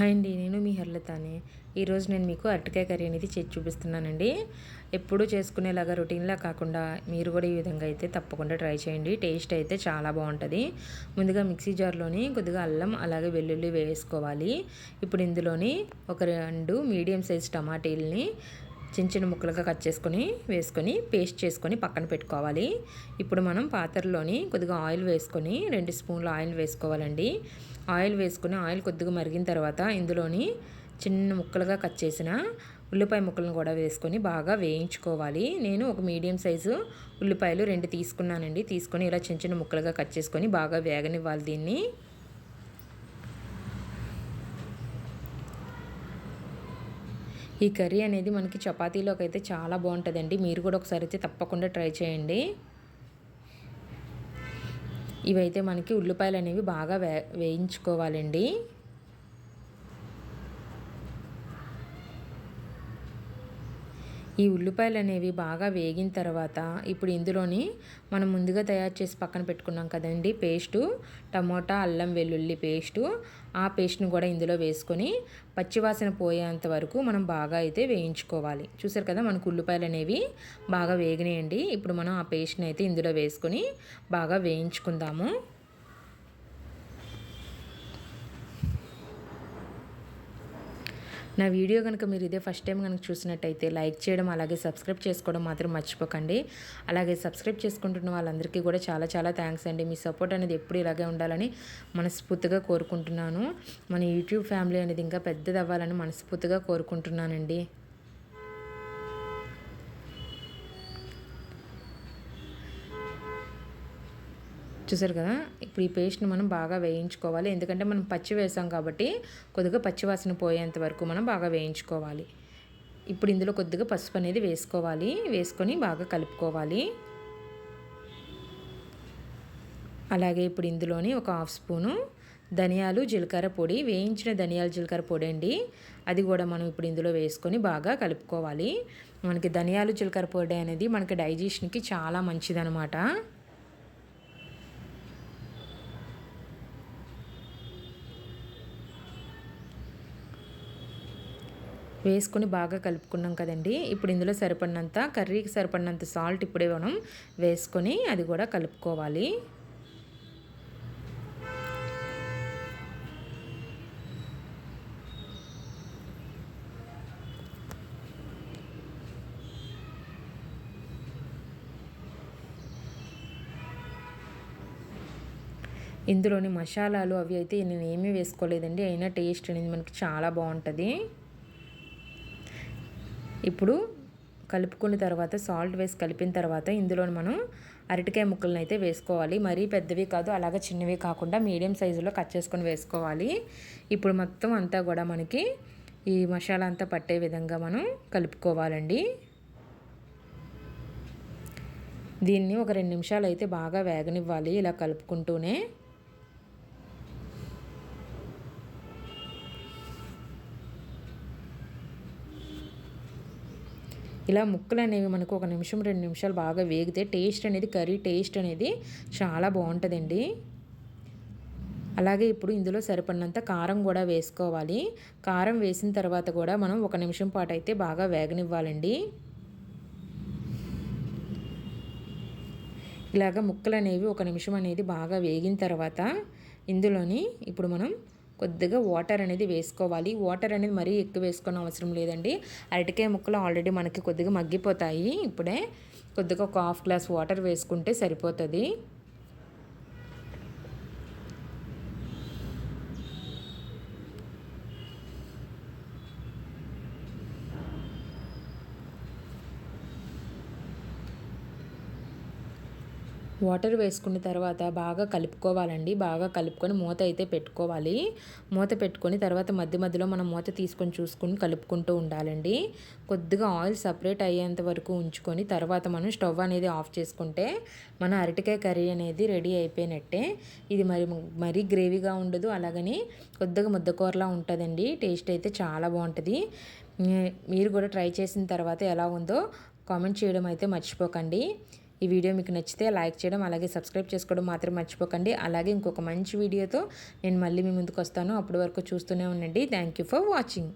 Hi అండి నేను మీ హర్లతానే. ఈరోజు నేను మీకు అరటికాయ కర్రీ అనేది చేసి చూపిస్తున్నానండి. ఎప్పుడూ చేసుకునేలాగా రొటీన్లా కాకుండా మీరు కూడా ఈ విధంగా అయితే తప్పకుండా ట్రై చేయండి. టేస్ట్ అయితే చాలా బాగుంటుంది. ముందుగా మిక్సీ జార్లోని కొద్దిగా అల్లం అలాగే వెల్లుల్లి వేసుకోవాలి. ఇప్పుడు ఇందులోని ఒక రెండు మీడియం సైజ్ టమాటీల్ని చిన్న చిన్న ముక్కలుగా కట్ చేసుకొని వేసుకొని పేస్ట్ చేసుకొని పక్కన పెట్టుకోవాలి. ఇప్పుడు మనం పాత్రలోని కొద్దిగా ఆయిల్ వేసుకొని రెండు స్పూన్లు ఆయిల్ వేసుకోవాలండి. ఆయిల్ వేసుకొని ఆయిల్ కొద్దిగా మరిగిన తర్వాత ఇందులోని చిన్న ముక్కలుగా కట్ చేసిన ఉల్లిపాయ ముక్కలను కూడా వేసుకొని బాగా వేయించుకోవాలి. నేను ఒక మీడియం సైజు ఉల్లిపాయలు రెండు తీసుకున్నానండి. తీసుకొని ఇలా చిన్న చిన్న ముక్కలుగా కట్ చేసుకొని బాగా వేగనివ్వాలి దీన్ని. ఈ కర్రీ అనేది మనకి చపాతీలోకి అయితే చాలా బాగుంటుందండి. మీరు కూడా ఒకసారి అయితే తప్పకుండా ట్రై చేయండి. ఇవైతే మనకి ఉల్లిపాయలు అనేవి బాగా వే వేయించుకోవాలండి. ఈ ఉల్లిపాయలు అనేవి బాగా వేగిన తర్వాత ఇప్పుడు ఇందులోని మనం ముందుగా తయారు చేసి పక్కన పెట్టుకున్నాం కదండి పేస్టు టమోటా అల్లం వెల్లుల్లి పేస్టు. ఆ పేస్ట్ని కూడా ఇందులో వేసుకొని పచ్చివాసన పోయేంత వరకు మనం బాగా అయితే వేయించుకోవాలి. చూసారు కదా మనకు ఉల్లిపాయలు అనేవి బాగా వేగినాయండి. ఇప్పుడు మనం ఆ పేస్ట్ని అయితే ఇందులో వేసుకొని బాగా వేయించుకుందాము. నా వీడియో కనుక మీరు ఇదే ఫస్ట్ టైం కనుక చూసినట్టయితే లైక్ చేయడం అలాగే సబ్స్క్రైబ్ చేసుకోవడం మాత్రం మర్చిపోకండి. అలాగే సబ్స్క్రైబ్ చేసుకుంటున్న వాళ్ళందరికీ కూడా చాలా చాలా థ్యాంక్స్ అండి. మీ సపోర్ట్ అనేది ఎప్పుడు ఇలాగే ఉండాలని మనస్ఫూర్తిగా కోరుకుంటున్నాను. మన యూట్యూబ్ ఫ్యామిలీ అనేది ఇంకా పెద్దది అవ్వాలని మనస్ఫూర్తిగా కోరుకుంటున్నానండి. చూసారు కదా? ఇప్పుడు ఈ పేస్ట్ని మనం బాగా వేయించుకోవాలి. ఎందుకంటే మనం పచ్చి వేసాం కాబట్టి కొద్దిగా పచ్చివాసన పోయేంత వరకు మనం బాగా వేయించుకోవాలి. ఇప్పుడు ఇందులో కొద్దిగా పసుపు అనేది వేసుకోవాలి. వేసుకొని బాగా కలుపుకోవాలి. అలాగే ఇప్పుడు ఇందులోని ఒక హాఫ్ స్పూను ధనియాలు జీలకర్ర పొడి వేయించిన ధనియాలు జీలకర్ర పొడి అండి. అది కూడా మనం ఇప్పుడు ఇందులో వేసుకొని బాగా కలుపుకోవాలి. మనకి ధనియాలు జీలకర్ర పొడి అనేది మనకి డైజెషన్కి చాలా మంచిదనమాట వేసుకొని బాగా కలుపుకున్నాం కదండి. ఇప్పుడు ఇందులో సరిపడినంత కర్రీకి సరిపడినంత సాల్ట్ ఇప్పుడే మనం వేసుకొని అది కూడా కలుపుకోవాలి. ఇందులోని మసాలాలు అవి అయితే నేను ఏమీ వేసుకోలేదండి. అయినా టేస్ట్ అనేది మనకి చాలా బాగుంటుంది. ఇప్పుడు కలుపుకున్న తర్వాత సాల్ట్ వేసి కలిపిన తర్వాత ఇందులో మనం అరటికాయ ముక్కలను అయితే వేసుకోవాలి. మరీ పెద్దవి కాదు అలాగే చిన్నవి కాకుండా మీడియం సైజులో కట్ చేసుకొని వేసుకోవాలి. ఇప్పుడు మొత్తం అంతా కూడా మనకి ఈ మసాలా అంతా పట్టే విధంగా మనం కలుపుకోవాలండి. దీన్ని ఒక రెండు నిమిషాలు అయితే బాగా వేగనివ్వాలి ఇలా కలుపుకుంటూనే. ఇలా ముక్కలు అనేవి మనకు ఒక నిమిషం రెండు నిమిషాలు బాగా వేగితే టేస్ట్ అనేది కర్రీ టేస్ట్ అనేది చాలా బాగుంటుందండి. అలాగే ఇప్పుడు ఇందులో సరిపడినంత కారం కూడా వేసుకోవాలి. కారం వేసిన తర్వాత కూడా మనం ఒక నిమిషం పాటు అయితే బాగా వేగనివ్వాలండి. ఇలాగ ముక్కలు అనేవి ఒక నిమిషం అనేది బాగా వేగిన తర్వాత ఇందులోని ఇప్పుడు మనం కొద్దిగా వాటర్ అనేది వేసుకోవాలి. వాటర్ అనేది మరీ ఎక్కువ వేసుకోవడం అవసరం లేదండి. అరటికాయ ముక్కలు ఆల్రెడీ మనకి కొద్దిగా మగ్గిపోతాయి. ఇప్పుడే కొద్దిగా ఒక హాఫ్ గ్లాస్ వాటర్ వేసుకుంటే సరిపోతుంది. వాటర్ వేసుకున్న తర్వాత బాగా కలుపుకోవాలండి. బాగా కలుపుకొని మూత అయితే పెట్టుకోవాలి. మూత పెట్టుకొని తర్వాత మధ్య మధ్యలో మనం మూత తీసుకొని చూసుకొని కలుపుకుంటూ ఉండాలండి. కొద్దిగా ఆయిల్ సపరేట్ అయ్యేంత వరకు ఉంచుకొని తర్వాత మనం స్టవ్ అనేది ఆఫ్ చేసుకుంటే మన అరటికాయ కర్రీ అనేది రెడీ అయిపోయినట్టే. ఇది మరి మరీ గ్రేవీగా ఉండదు. అలాగని కొద్దిగా ముద్దకూరలా ఉంటుందండి. టేస్ట్ అయితే చాలా బాగుంటుంది. మీరు కూడా ట్రై చేసిన తర్వాత ఎలా ఉందో కామెంట్ చేయడం అయితే మర్చిపోకండి. ఈ వీడియో మీకు నచ్చితే లైక్ చేయడం అలాగే సబ్స్క్రైబ్ చేసుకోవడం మాత్రం మర్చిపోకండి. అలాగే ఇంకొక మంచి వీడియోతో నేను మళ్ళీ మీ ముందుకు వస్తాను. అప్పటి వరకు చూస్తూనే ఉండండి. Thank you for watching